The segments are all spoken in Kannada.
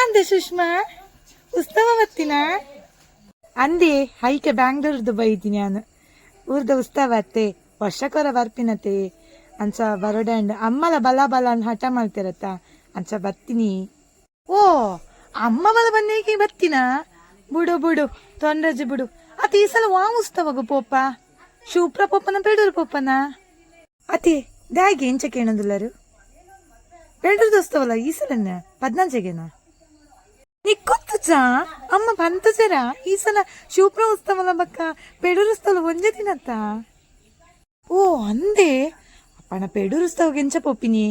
ಅಂದೆ ಸುಷ್ಮಾ. ಉತ್ಸವ ಬತ್ತಿನ ಅಂದೆ, ಹೈಕೆ ಬ್ಯಾಂಗ್ಳೂರ್ದು ಬೈದಿನಿ ನಾನು. ಊರ್ದ ಉತ್ಸವ ಅತ್ತೆ, ವರ್ಷಕ್ಕೊರ ಬರ್ಪಿನತೆ ಅಂಚ ಬರೋಡ್ಯಾಂಡ್ ಅಮ್ಮಲ ಬಲ ಬಲ ಅಂತ ಹಠ ಮಾಡ್ತಿರತ್ತ. ಅಂಚ ಬತ್ತೀನಿ ಓ ಅಮ್ಮ ಬಲ ಬಂದೇಕೆ ಬತ್ತಿನ ಬುಡು ಬುಡು ತೊಂದ್ರಜಿ ಬಿಡು. ಅತಿ ಈ ಸಲ ವಾ ಉತ್ಸವಗು ಪೋಪ. ಶೂಪ್ರ ಪೋಪನ ಬೇಡೂರು ಪೋಪನ? ಅತಿ, ದಾಗೆ ಎಂಚ ಕೇಳೋದಿಲ್ಲರು? ಬೇಡೂರು ದೋಸ್ತವಲ್ಲ ಈ ಸಲನ? ಪದ್ನಾಲ್ಚೆಗೆನಾ ನಿಕ್ಕೊತ್ತುಚಾ ಅಮ್ಮ ಬಂತು ಜರ ಈ ಸಲ ಶಿವಪ್ರ ಉತ್ಸವಲ ಬಕ್ಕ ಪೆಡೂರು ಉತ್ಸವ ಒಂದೇ ದಿನತ್ತ ಓ ಅಂದೆ ಅಪ್ಪಣ ಪೆಡೂರು ಉತ್ಸವಗೆ ಎಂಚ ಪೊಪ್ಪಿನಿ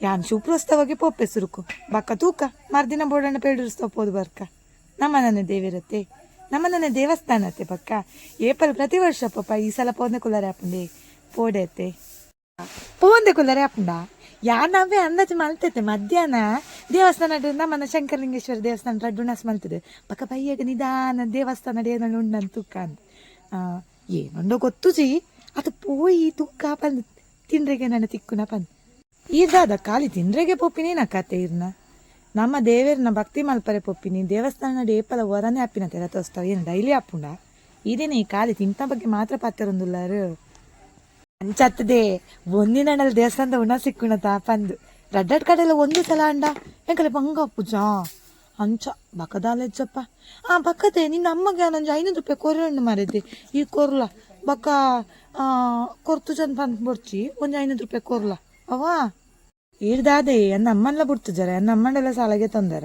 ಯಾನ್ ಶಿವಪ್ರ ಉತ್ಸವಗೆ ಪೊಪ್ಪೆ ಸುರುಕು ಬಕ್ಕ ತೂಕ ಮರ್ದಿನ ಬೋಡಣ್ಣ ಪೆಡೂರು ಉತ್ಸವ ಪೋದು ಬರ್ಕ ನಮ್ಮ ನನ್ನ ದೇವಿರತ್ತೆ ನಮ್ಮ ನನ್ನ ದೇವಸ್ಥಾನತ್ತೆ ಬಕ್ಕ ಏಪಲ್ ಪ್ರತಿ ವರ್ಷ ಪಪ್ಪ ಈ ಸಲ ಪೋಂದೆ ಕುಲ್ಲರೆ ಅಪ್ಪಂದೆ ಪೋಡೆತ್ತೆ ಪೋಂದೆ ಕುಲ್ಲರೆ ಅಪ್ಪಂಡ ಯಾ ನಾವೇ ಅಂದಾಜು ಮಲ್ತೈತೆ, ಮಧ್ಯಾಹ್ನ ದೇವಸ್ಥಾನ ಶಂಕರಲಿಂಗೇಶ್ವರ ದೇವಸ್ಥಾನ ರಡ್ಡುಣಸ್ ಮಲ್ತದೆ. ಪಕ್ಕ ಬೈಯಾಗ ನಿಧಾನ ದೇವಸ್ಥಾನ ಏನೋ ಉಂಡಂತ ತುಕ್ಕ ಅಂತ. ಏನುಂಡೋ ಗೊತ್ತು ಜಿ, ಅದು ಪೋಯಿ ತುಕ್ಕ ಪಂದ್ ತಿಂದ್ರೆಗೆ ನನ್ನ ತಿಕ್ಕುನ ಪಂದ್ ಈ ಖಾಲಿ ತಿಂದ್ರೆಗೆ ಪೊಪ್ಪಿನಿ ನಾ ಕತೆ ಇರ್ನ. ನಮ್ಮ ದೇವೇರ್ನ ಭಕ್ತಿ ಮಲ್ಪರೆ ಪೊಪ್ಪಿನಿ, ದೇವಸ್ಥಾನ ಏಪಲ ಹೊರನೇ ಅಪ್ಪಿನ ತೆರ ತೋಸ್ತಾವ ಏನು ಡೈಲಿ ಅಪ್ಪುಂಡ? ಇದೇನೆ ಈ ಖಾಲಿ ತಿಂತ ಬಗ್ಗೆ ಮಾತ್ರ ಪಾತ್ರೊಂದುಲ್ಲಾರು ಅಂಚತ್ತದೆ ಒಂದಿನ ದೇವಸ್ಥಾನದ ಉಣ ಸಿಕ್ಕುಣ ತಾಪಂದು ರಡ್ಡಡ್ ಕಡೆಲ್ಲ ಒಂದು ಸಲ ಅಂಡ. ಎಂಕಲೆ ಬಂಗ ಪೂಜಾ. ಅಂಚ ಬಕದಾಲೆಜ್ಜಪ್ಪ ಆ ಬಕ್ಕದೆ ನಿನ್ನ ಅಮ್ಮಗೆ ನಂಜು ಐನೂರು ರೂಪಾಯಿ ಕೊರಣ್ಣು ಮಾರಿದ್ದೆ ಈ ಕೊರ್ಲ, ಬಕ್ಕ ಕೊರ್ತು ಜನ ಬಂದು ಬೊಡ್ಚಿ, ಒಂದು ಐನೂರು ರೂಪಾಯಿ ಕೊರ್ಲ. ಅವಾ ಇರ್ದಾದೆ ನನ್ನ ಅಮ್ಮನ್ಲ ಜರ. ನನ್ನ ಅಮ್ಮನೆಲ್ಲ ಸಾಲಗೆ ತಂದರ.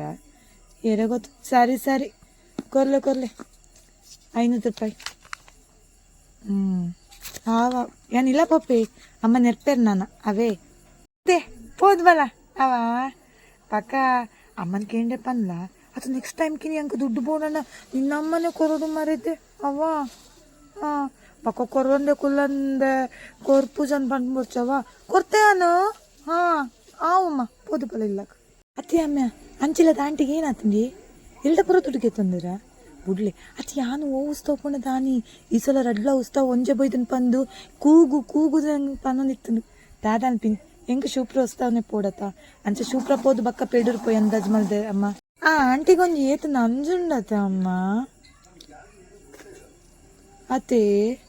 ಏರೇ ಗೊತ್ತು. ಸರಿ ಸರಿ. ಕೊರ್ಲೆ ಕೊರ್ಲೆ. ಐನೂರು ರೂಪಾಯಿ. ಹ್ಮ್. ಅವ ಏನಿಲ್ಲ ಪಪ್ಪಿ, ಅಮ್ಮ ನೆರ್ಪೇರು ನಾನು. ಅವೇ. ಅದೇ ಹೋದ್ವಲ್ಲ ಅವ. ಪಕ್ಕ ಅಮ್ಮನ ಕೇಂಡ್ರಪ್ಪ ಪನ್ಲಾ ಅದು ನೆಕ್ಸ್ಟ್ ಟೈಮ್ ಕಿನಿ ಅಂಕ ದುಡ್ಡು ಬೋಡಣ ನಿನ್ನಮ್ಮನೆ ಕೊರೋದು ಮರೈತೆ ಅವ ಹಾಂ ಪಕ್ಕ ಕೊರೊಂದೆ ಕುಲ್ಲಂದೆ ಕೊರ್ ಪೂಜನ್ ಬಂದ್ಬಿಡ್ಚವ ಕೊರ್ತೇ ಅನು? ಹಾಂ, ಆವಮ್ಮ. ಪೋದು ಬಲ ಇಲ್ಲಕ್ಕ. ಅತ್ತೆ ಅಮ್ಮ ಅಂಚಿಲ್ಲದ ಆಂಟಿಗೆ ಏನಾತಂಡಿ ಇಲ್ದ ಪುರ ದುಡ್ಡಿಗೆ ತಂದಿರಾ? ಬುಡ್ಲೆ. ಅತಿ ಯಾನು ಓ ಉಸ್ತಾವ್ ಪುಣ ದಾನಿ. ಈ ಸಲ ರಡ್ಲ ಉಸ್ತಾವ್ ಒಂಜೆ ಬೈದನ್ ಪಂದು. ಕೂಗು ಕೂಗು ಪನ್ನೊಂದಿತ್ತು ದಾದಾನ್ ಪಿನ್. ಎಂಕ ಶೂಪ್ರ ಉಸ್ತಾವ್ನೆ ಪೋಡತ. ಅಂಚ ಶೂಪ್ರ ಪೋದು ಬಕ್ಕ ಪೇಡೂರು ಪೋಯ್ ಅಂದಾಜ್ ಮಾಡ್ದೆ ಅಮ್ಮ. ಆ ಆಂಟಿಗೊಂಜಿ ಏತು ನಂಜುಂಡತ, ಅಮ್ಮ. ಅತ್ತೆ.